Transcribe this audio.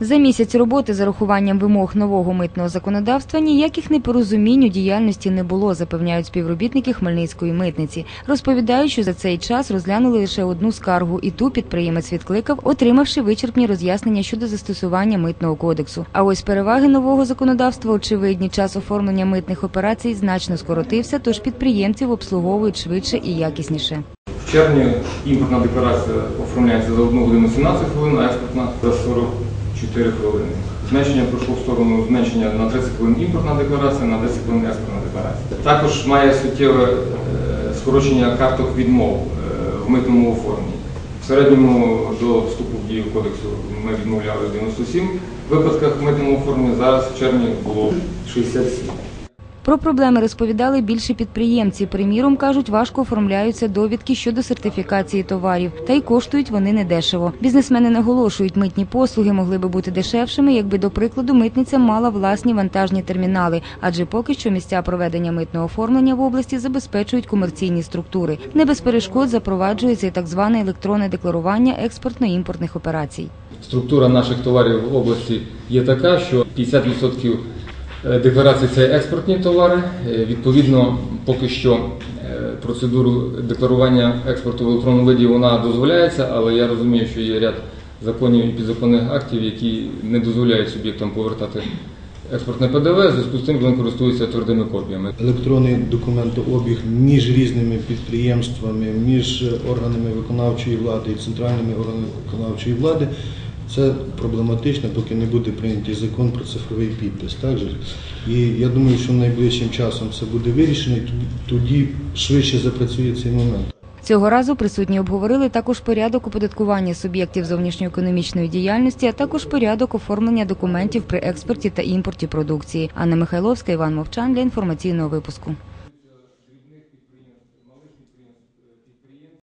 За місяць роботи з урахуванням вимог нового митного законодавства ніяких непорозумінь у діяльності не було, запевняють співробітники Хмельницької митниці. Розповідають, що за цей час розглянули лише одну скаргу, і ту підприємець відкликав, отримавши вичерпні роз'яснення щодо застосування митного кодексу. А ось переваги нового законодавства очевидні. Час оформлення митних операцій значно скоротився, тож підприємців обслуговують швидше і якісніше. В червні імпортна декларація оформляється за 1 годину 17 хвилин, а експортна за 44 хвилини. Зменшення пройшло в сторону зменшення на 30 хвилин імпортна декларація, на 10 хвилин експортна декларація. Також має суттєве е, скорочення карток відмов е, в митному оформленні. В середньому до вступу в дію кодексу ми відмовляли в 97 випадках в митному оформленні, зараз в червні було 67. Про проблеми розповідали більше підприємці. Приміром, кажуть, важко оформляються довідки щодо сертифікації товарів, та й коштують вони недешево. Бізнесмени наголошують, митні послуги могли би бути дешевшими, якби, до прикладу, митниця мала власні вантажні термінали, адже поки що місця проведення митного оформлення в області забезпечують комерційні структури. Не без перешкод запроваджується і так зване електронне декларування експортно-імпортних операцій. Структура наших товарів в області є така, що 50% декларацій це експортні товари. Е, Відповідно, поки що е, процедуру декларування експорту в електронному виді вона дозволяється, але я розумію, що є ряд законів і підзаконних актів, які не дозволяють суб'єктам повертати експортне ПДВ, зв'язку з тим вони користуються твердими копіями. електронний документообіг між різними підприємствами, між органами виконавчої влади і центральними органами виконавчої влади. Це проблематично, поки не буде прийнятий закон про цифровий підпис. Так же? І я думаю, що найближчим часом це буде вирішено, і тоді швидше запрацює цей момент. Цього разу присутні обговорили також порядок оподаткування суб'єктів зовнішньоекономічної діяльності, а також порядок оформлення документів при експорті та імпорті продукції. Анна Михайловська, Іван Мовчан для інформаційного випуску.